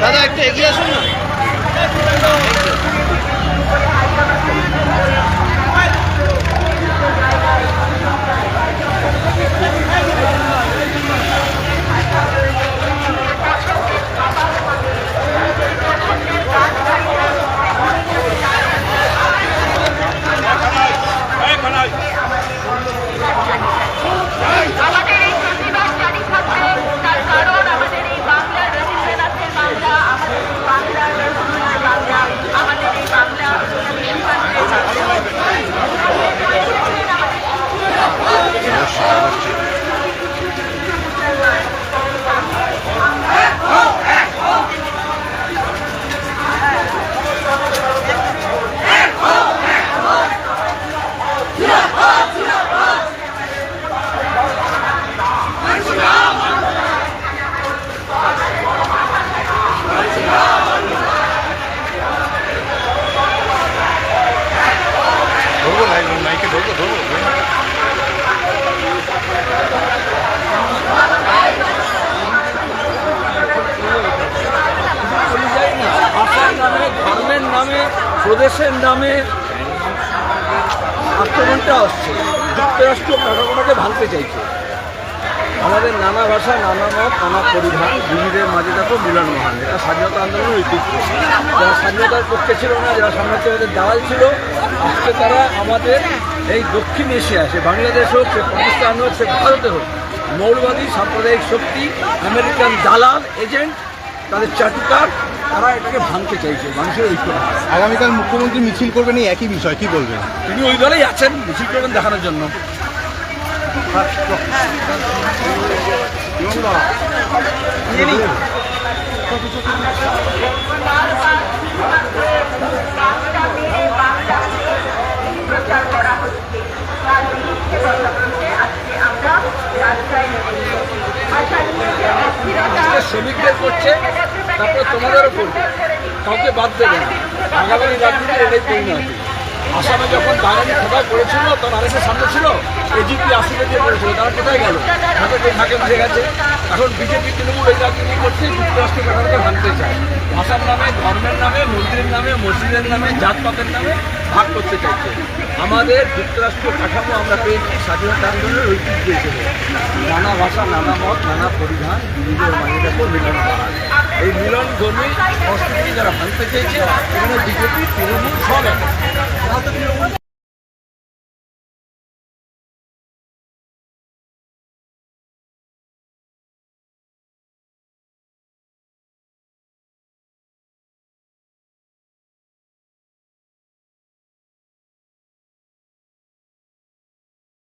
দাদা একটু এগিয়ে আসুন না আমাদের এই প্রতিবাদ জারি থাকবে তার কারণ আমাদের এই বাংলার রবীন্দ্রনাথের বাংলা আমাদের এই বাংলার রবীন্দ্রনাথের বাংলা আমাদের এই বাংলা সুকান্তের বাংলা ধরবো মাইকে ধরবো ধরবো নামে ধর্মের নামে প্রদেশের নামে আক্রমণটা আসছে। যুক্তরাষ্ট্র কাঠামোটাকে ভাঙতে চাইছে। আমাদের নানা ভাষা নানা মত নানা পরিধান। বিবিধের মাঝে দেখো মিলন মহান। এটা স্বাধীনতা আন্দোলনের ঐতিহ্য। যারা স্বাধীনতার পক্ষে ছিল না যারা সাম্রাজ্যবাদের দালাল ছিল আজকে তারা আমাদের এই দক্ষিণ এশিয়া সে বাংলাদেশ হোক সে পাকিস্তান হোক সে ভারতে হোক মৌলবাদী সাম্প্রদায়িক শক্তি আমেরিকান দালাল এজেন্ট তাদের চাটুকার তারা এটাকে ভাঙতে চাইছে মানুষের ঐক্য আগামীকাল মুখ্যমন্ত্রী মিছিল করবেন এই একই বিষয় কি বলবেন? তিনি ওই দলেই আছেন মিছিল করবেন দেখানোর জন্য। শ্রমিকদের করছে তারপরে তোমাদেরও করবে কাউকে বাদ দেবে না। আগামী রাজনীতির এটাই পরিণতি আসামে যখন বাঙালি খোদা করেছিল তখন আরেকটা সামনে ছিল এজিপি আসিফে দিয়ে করেছিল তারা কোথায় গেল? ঢাকা ঢাকে মারে গেছে। এখন বিজেপি তৃণমূল এই রাজনীতি করছে, যুক্তরাষ্ট্র কাঠামোকে ভাঙতে চায়। আসাম নামে, ধর্মের নামে মন্দিরের নামে, মসজিদের নামে, জাতপাতের নামে ভাগ করতে চাইছে। আমাদের যুক্তরাষ্ট্র কাঠামো আমরা পেয়েছি স্বাধীনতা আন্দোলনের ঐতিহ্য হিসেবে। নানা ভাষা, নানা মত, নানা পরিধান বিবিধের মাঝে দেখো মিলন পাহাড় এই মিলন ধর্মী সংস্কৃতি যারা ভাঙতে চাইছে, এখানে বিজেপি তৃণমূল সব